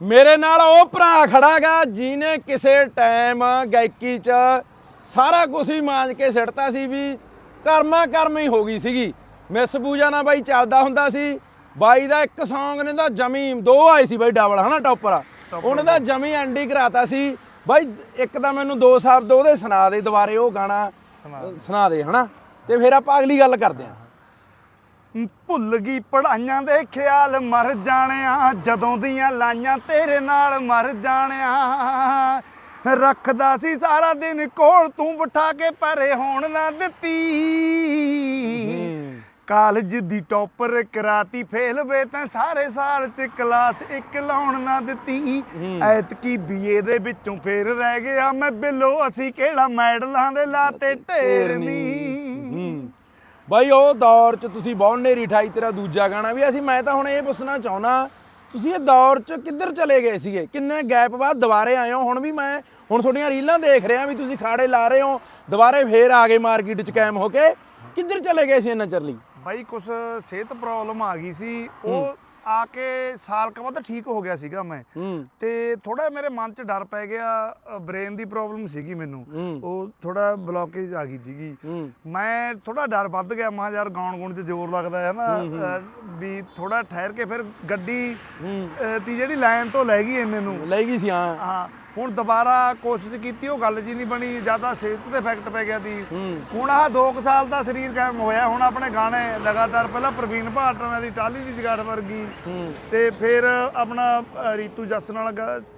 ਮੇਰੇ ਨਾਲ ਉਹ ਭਰਾ ਖੜਾਗਾ ਜਿਹਨੇ ਕਿਸੇ ਟਾਈਮ ਗਾਇਕੀ 'ਚ ਸਾਰਾ ਕੁਝ ਹੀ ਮਾਂਜ ਕੇ ਸਿੱਟਤਾ ਸੀ ਵੀ ਕਰਮਾ ਕਰਮ ਹੀ ਹੋ ਗਈ ਸੀਗੀ। ਮਿਸ ਪੂਜਾ ਨਾਲ ਬਾਈ ਚੱਲਦਾ ਹੁੰਦਾ ਸੀ। ਬਾਈ ਦਾ ਇੱਕ Song ਨੇ ਤਾਂ ਜਮੀ ਦੋ ਆਏ ਸੀ ਬਾਈ ਡਬਲ ਹਨਾ ਟੌਪਰ? ਉਹਨੇ ਦਾ ਜਮੀ ਐਂਡੀ ਕਰਾਤਾ ਸੀ। ਬਾਈ ਇੱਕ ਤਾਂ ਮੈਨੂੰ ਦੋ ਸ਼ਬਦ ਉਹਦੇ ਸੁਣਾ ਦੇ ਦੁਬਾਰੇ ਉਹ ਗਾਣਾ। ਸੁਣਾ ਦੇ ਹਨਾ? ਤੇ ਫਿਰ ਆਪਾਂ ਅਗਲੀ ਗੱਲ ਕਰਦੇ ਆਂ। ਭੁੱਲ ਗਈ ਪੜਾਈਆਂ ਦੇ ਖਿਆਲ ਮਰ ਜਾਣਿਆ। ਜਦੋਂ ਦੀਆਂ ਲਾਈਆਂ ਤੇਰੇ ਨਾਲ ਮਰ ਜਾਣਿਆ। ਰੱਖਦਾ ਸੀ ਸਾਰਾ ਦਿਨ ਕੋਲ ਤੂੰ ਬਿਠਾ ਕੇ ਪਰੇ ਹੋਣ ਨਾ ਦਿੱਤੀ। ਕਾਲਜ ਦੀ ਟੌਪਰ ਕਰਾਤੀ ਫੇਲ ਵੇ ਤਾਂ ਸਾਰੇ ਸਾਲ ਚ ਕਲਾਸ ਇੱਕ ਲਾਉਣ ਨਾ ਦਿੱਤੀ। ਐਤਕੀ ਬੀਏ ਦੇ ਵਿੱਚੋਂ ਫੇਰ ਰਹਿ ਗਿਆ ਮੈਂ ਬਿੱਲੋ ਅਸੀਂ ਕਿਹੜਾ ਮੈਡਲਾਂ ਦੇ ਲਾਤੇ ਢੇਰ ਨਹੀਂ ਬਾਈ, ਉਹ ਦੌਰ 'ਚ ਤੁਸੀਂ ਬਹੁਤ ਨੇਰੀ ਠਾਈ, ਤੇਰਾ ਦੂਜਾ ਗਾਣਾ ਵੀ। ਅਸੀਂ, ਮੈਂ ਤਾਂ ਹੁਣ ਇਹ ਪੁੱਛਣਾ ਚਾਹੁੰਦਾ, ਤੁਸੀਂ ਇਹ ਦੌਰ 'ਚ ਕਿੱਧਰ ਚਲੇ ਗਏ ਸੀਗੇ? ਕਿੰਨੇ ਗੈਪ ਬਾਅਦ ਦੁਬਾਰੇ ਆਏ ਹੋ? ਹੁਣ ਵੀ ਮੈਂ, ਹੁਣ ਤੁਹਾਡੀਆਂ ਰੀਲਾਂ ਦੇਖ ਰਿਹਾ ਵੀ ਤੁਸੀਂ ਖਾੜੇ ਲਾ ਰਹੇ ਹੋ, ਦੁਬਾਰੇ ਫੇਰ ਆ ਗਏ ਮਾਰਕੀਟ 'ਚ ਕਾਇਮ ਹੋ ਕੇ। ਕਿੱਧਰ ਚਲੇ ਗਏ ਸੀ ਇੰਨਾ ਚਿਰ ਲਈ? ਬਾਈ, ਕੁਛ ਸਿਹਤ ਪ੍ਰੋਬਲਮ ਆ ਗਈ ਸੀ। ਉਹ ਆ ਕੇ ਸਾਲ ਕੁ ਬਾਅਦ ਠੀਕ ਹੋ ਗਿਆ ਸੀਗਾ ਮੈਂ। ਹੂੰ। ਤੇ ਥੋੜਾ ਮੇਰੇ ਮਨ 'ਚ ਡਰ ਪੈ ਗਿਆ ਬ੍ਰੇਨ ਦੀ ਪ੍ਰੋਬਲਮ ਸੀਗੀ ਮੈਨੂੰ। ਉਹ ਥੋੜਾ ਬਲੌਕੇਜ ਆ ਗਈ ਸੀਗੀ। ਮੈਂ ਥੋੜਾ ਡਰ ਵੱਧ ਗਿਆ ਮਾਂ ਯਾਰ ਗਾਉਣ ਗਾਉਣ 'ਚ ਜ਼ੋਰ ਲੱਗਦਾ ਹੈ ਨਾ ਵੀ ਥੋੜਾ ਠਹਿਰ ਕੇ ਫਿਰ ਗੱਡੀ ਦੀ ਜਿਹੜੀ ਲਾਈਨ ਤੋਂ ਲੈ ਗਈ ਇਹ ਮੈਨੂੰ ਲੈ ਗਈ ਸੀ ਹਾਂ। ਹਾਂ। ਹੁਣ ਦੁਬਾਰਾ ਕੋਸ਼ਿਸ਼ ਕੀਤੀ ਉਹ ਗੱਲ ਜੀ ਨਹੀਂ ਬਣੀ ਜ਼ਿਆਦਾ ਸਿਹਤ ਤੇ ਇਫੈਕਟ ਪੈ ਗਿਆ ਹੂੰ। ਹੁਣ ਆਹ 2 ਸਾਲ ਦਾ ਸਰੀਰ ਕਾਇਮ ਹੋਇਆ ਹੁਣ ਆਪਣੇ ਗਾਣੇ ਲਗਾਤਾਰ ਪਹਿਲਾਂ ਪ੍ਰਵੀਨ ਭਾਟਾਂ ਦੀ ਟਾਲੀ ਦੀ ਜਗਾੜ ਵਰਗੀ। ਤੇ ਫਿਰ ਆਪਣਾ ਰੀਤੂ ਜੱਸ ਨਾਲ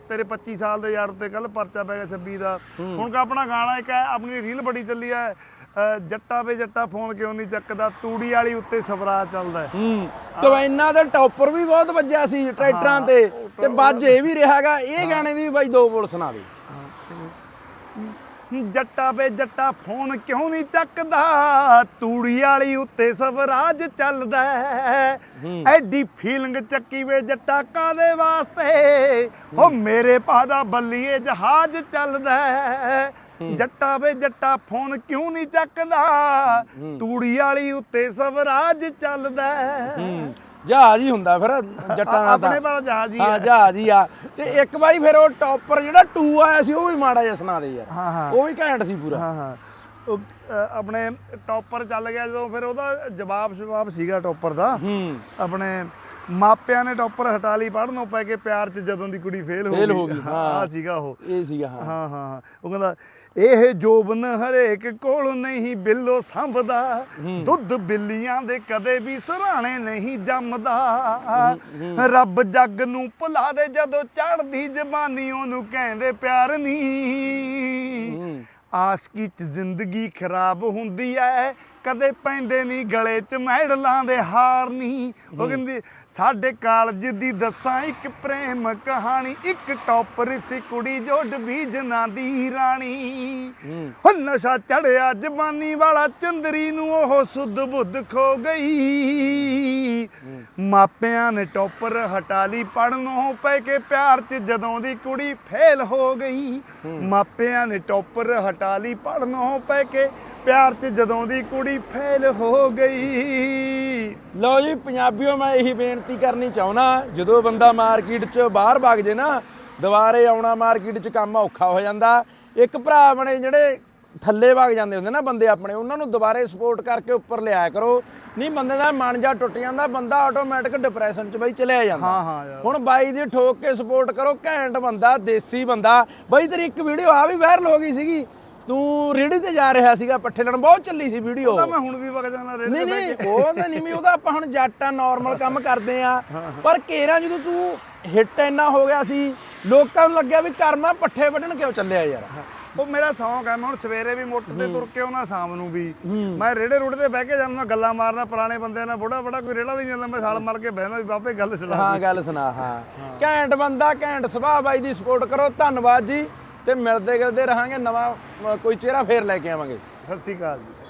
ਤੇਰੇ 25 ਸਾਲ ਦੇ ਯਾਰ ਉੱਤੇ ਕੱਲ ਪਰਚਾ ਪੈ ਗਿਆ 26 ਦਾ। ਹੁਣ ਕਾ ਆਪਣਾ ਗਾਣਾ ਇੱਕ ਹੈ ਆਪਣੀ ਰੀਲ ਬੜੀ ਚੱਲੀ ਹੈ ਜੱਟਾ ਵੇ ਜੱਟਾ ਫੋਨ ਕਿਉਂ ਨਹੀਂ ਚੱਕਦਾ? ਤੂੜੀ ਵਾਲੀ ਉੱਤੇ ਸਵਰਾ ਚੱਲਦਾ ਹੈ। ਹੂੰ ਕਵੈਨਾ ਦਾ ਟੌਪਰ ਵੀ ਬਹੁਤ ਵੱਜਿਆ ਸੀ ਟਰੈਕਟਰਾਂ ਤੇ। ਤੇ ਵੱਜ ਇਹ ਵੀ ਰਿਹਾਗਾ ਇਹ ਗਾਣੇ ਦੀ ਵੀ ਬਾਈ ਦੋ ਬੋਲ ਸੁਣਾ ਦੇ। ਜੱਟਾ ਵੇ ਜੱਟਾ ਫੋਨ ਕਿਉਂ ਨਹੀਂ ਚੱਕਦਾ? ਤੂੜੀ ਵਾਲੀ ਉੱਤੇ ਸਵਰਾਜ ਚੱਲਦਾ। ਐਡੀ ਫੀਲਿੰਗ ਚੱਕੀ ਵੇ ਜੱਟਾ ਕਾਦੇ ਵਾਸਤੇ? ਹੋ ਮੇਰੇ ਪਾਦਾ ਬੱਲੀਏ ਜਹਾਜ਼ ਚੱਲਦਾ। ਜੱਟਾ ਵੇ ਜੱਟਾ ਫੋਨ ਕਿਉਂ ਨਹੀਂ ਚੱਕਦਾ? ਤੂੜੀ ਵਾਲੀ ਉੱਤੇ ਸਵਰਾਜ ਚੱਲਦਾ। ਜਹਾਜ਼ ਹੀ ਹੁੰਦਾ ਫਿਰ ਜੱਟਾਂ ਦਾ ਆਪਣੇ ਵਾਲਾ ਜਹਾਜ਼ ਹੀ ਹਾਂ ਜਹਾਜ਼ ਹੀ ਆ। ਤੇ ਇੱਕ ਬਾਈ ਫਿਰ ਉਹ ਟੌਪਰ ਜਿਹੜਾ 2 ਆਇਆ ਸੀ ਉਹ ਵੀ ਮਾੜਾ ਜਿਹਾ ਸੁਣਾ ਦੇ ਯਾਰ। ਉਹ ਵੀ ਘੈਂਟ ਸੀ ਪੂਰਾ। ਹਾਂ ਹਾਂ। ਆਪਣੇ ਟੌਪਰ ਚੱਲ ਗਿਆ ਜਦੋਂ ਫਿਰ ਉਹਦਾ ਜਵਾਬ ਜਵਾਬ ਸੀਗਾ ਟੌਪਰ ਦਾ। ਹੂੰ। ਆਪਣੇ ਮਾਪਿਆਂ ਨੇ ਟੌਪਰ ਹਟਾ ਲਈ ਪੜਨੋਂ ਪੈ ਕੇ ਪਿਆਰ 'ਚ ਜਦੋਂ ਦੀ ਕੁੜੀ ਫੇਲ ਹੋ ਗਈ। Fail ਹੋ ਗਈ, ਹਾਂ। ਆਹ ਸੀਗਾ ਉਹ। ਇਹ ਸੀਗਾ ਹਾਂ। ਹਾਂ ਹਾਂ। ਉਹ ਕਹਿੰਦਾ ਇਹ ਜੋਬਨ ਹਰੇਕ ਕੋਲ ਨਹੀਂ ਬਿੱਲੋ ਸੰਭਦਾ। ਦੁੱਧ ਬਿੱਲੀਆਂ ਦੇ ਕਦੇ ਵੀ ਸਰਾਣੇ ਨਹੀਂ ਜੰਮਦਾ। ਰੱਬ ਜੱਗ ਨੂੰ ਭੁਲਾ ਦੇ ਜਦੋਂ ਚੜਦੀ ਜ਼ਬਾਨੀ ਉਹਨੂੰ ਕਹਿੰਦੇ ਪਿਆਰ ਨਹੀਂ ਹੂੰ। ਆਸਕੀ ਚ ਜ਼ਿੰਦਗੀ ਖਰਾਬ ਹੁੰਦੀ ਐ ਕਦੇ ਪੈਂਦੇ ਨਹੀਂ ਗਲੇ ਚ ਮੈਡਲਾਂ ਦੇ ਹਾਰ ਨਹੀਂ। ਉਹ ਕਹਿੰਦੀ ਸਾਡੇ ਕਾਲਜ ਦੀ ਦੱਸਾਂ ਇੱਕ ਪ੍ਰੇਮ ਕਹਾਣੀ ਇੱਕ ਟੌਪਰ ਸੀ ਕੁੜੀ ਜੋ ਡਬੀ ਜਨਾਂ ਦੀ ਰਾਣੀ। ਹੂੰ। ਹੋ ਨਸ਼ਾ ਚੜਿਆ ਜਵਾਨੀ ਵਾਲਾ ਚੰਦਰੀ ਨੂੰ ਉਹ ਸੁੱਧ ਬੁੱਧ ਖੋ ਗਈ। ਮਾਪਿਆਂ ਨੇ ਟੌਪਰ ਹਟਾ ਲਈ ਪੜਨੋਂ ਪੈ ਕੇ ਪਿਆਰ 'ਚ ਜਦੋਂ ਦੀ ਕੁੜੀ ਫੇਲ ਹੋ ਗਈ। ਮਾਪਿਆਂ ਨੇ ਟੌਪਰ ਹਟਾ ਲਈ ਪੜਨੋਂ ਪੈ ਕੇ ਪਿਆਰ 'ਚ ਜਦੋਂ ਦੀ ਕੁੜੀ ਫੇਲ ਹੋ ਗਈ। ਲਓ ਜੀ ਪੰਜਾਬੀਓ ਮੈਂ ਇਹੀ ਬੇਨਤੀ ਕਰਨੀ ਚਾਹੁੰਦਾ ਜਦੋਂ ਬੰਦਾ ਮਾਰਕੀਟ 'ਚ ਬਾਹਰ ਭੱਜ ਜੇ ਨਾ ਦੁਬਾਰੇ ਆਉਣਾ ਮਾਰਕੀਟ 'ਚ ਕੰਮ ਔਖਾ ਹੋ ਜਾਂਦਾ। ਇੱਕ ਭਰਾ ਆਪਣੇ ਜਿਹੜੇ ਥੱਲੇ ਵਗ ਜਾਂਦੇ ਹੁੰਦੇ ਨਾ ਬੰਦੇ ਆਪਣੇ ਉਹਨਾਂ ਨੂੰ ਦੁਬਾਰੇ ਸਪੋਰਟ ਕਰਕੇ ਉੱਪਰ ਲਿਆਇਆ ਕਰੋ। ਨਹੀਂ ਬੰਦੇ ਦਾ ਮਨ ਜਾ ਟੁੱਟ ਜਾਂਦਾ ਬੰਦਾ ਆਟੋਮੈਟਿਕ ਡਿਪਰੈਸ਼ਨ 'ਚ ਬਈ ਚਲਿਆ ਜਾਂਦਾ। ਹਾਂ ਹਾਂ ਯਾਰ। ਹੁਣ ਬਾਈ ਦੀ ਠੋਕ ਕੇ ਸਪੋਰਟ ਕਰੋ ਘੈਂਟ ਬੰਦਾ ਦੇਸੀ ਬੰਦਾ। ਬਾਈ ਤੇਰੀ ਇੱਕ ਵੀਡੀਓ ਆ ਵੀ ਵਾਇਰਲ ਹੋ ਗਈ ਸੀਗੀ। ਤੂੰ ਰੇੜੀ ਤੇ ਜਾ ਰਿਹਾ ਸੀਗਾ ਪੱਠੇ ਲੈਣ। ਬਹੁਤ ਚੱਲੀ ਸੀ ਵੀਡੀਓ। ਤਾਂ ਮੈਂ ਹੁਣ ਵੀ ਵਗ ਜਾਣਾ ਰੇੜੇ ਨਹੀਂ ਤੇ ਨਹੀਂ ਉਹ ਤਾਂ ਨਹੀਂ ਵੀ ਉਹਦਾ ਆਪਾਂ ਹੁਣ ਜੱਟ ਆ ਨਾਰਮਲ ਕੰਮ ਕਰਦੇ ਆ। ਪਰ ਕੇਰਾ ਜਦੋਂ ਤੂੰ ਹਿੱਟ ਇੰਨਾ ਹੋ ਗਿਆ ਸੀ ਲੋਕਾਂ ਨੂੰ ਲੱਗਿਆ ਵੀ ਕਰਮਾ ਪੱਠੇ ਵੱਢਣ ਕਿਉਂ ਚੱਲਿਆ ਯਾਰ? ਉਹ ਮੇਰਾ ਸ਼ੌਂਕ ਹੈ ਮੈਂ ਹੁਣ ਸਵੇਰੇ ਵੀ ਮੋਟਰ ਤੇ ਤੁਰ ਕੇ ਆਉਣਾ ਸ਼ਾਮ ਨੂੰ ਵੀ। ਮੈਂ ਰੇੜੇ ਰੂੜੇ ਤੇ ਬਹਿ ਕੇ ਜਾਂਦਾ ਗੱਲਾਂ ਮਾਰਨਾ ਪੁਰਾਣੇ ਬੰਦਿਆਂ ਨਾਲ ਬੁੜਾ ਬੜਾ ਕੋਈ ਰੇੜਾ ਵੀ ਨਹੀਂ ਜਾਂਦਾ ਮੈਂ ਸਾਲ ਮਾਰ ਕੇ ਬਹਿਣਾ ਵੀ ਬਾਪੇ ਗੱਲ ਸੁਣਾ। ਹਾਂ ਗੱਲ ਸੁਣਾ ਹਾਂ। ਘੈਂਟ ਬੰਦਾ ਘੈਂਟ ਸੁਭਾਅ ਬਾਈ ਦੀ ਸਪੋਰਟ ਕਰੋ ਧੰਨਵਾਦ ਜੀ। ਤੇ ਮਿਲਦੇ ਗਿਲਦੇ ਰਹਾਂਗੇ ਨਵਾਂ ਅ, ਕੋਈ ਚਿਹਰਾ ਫੇਰ ਲੈ ਕੇ ਆਵਾਂਗੇ। ਸਤਿ ਸ਼੍ਰੀ ਅਕਾਲ ਜੀ।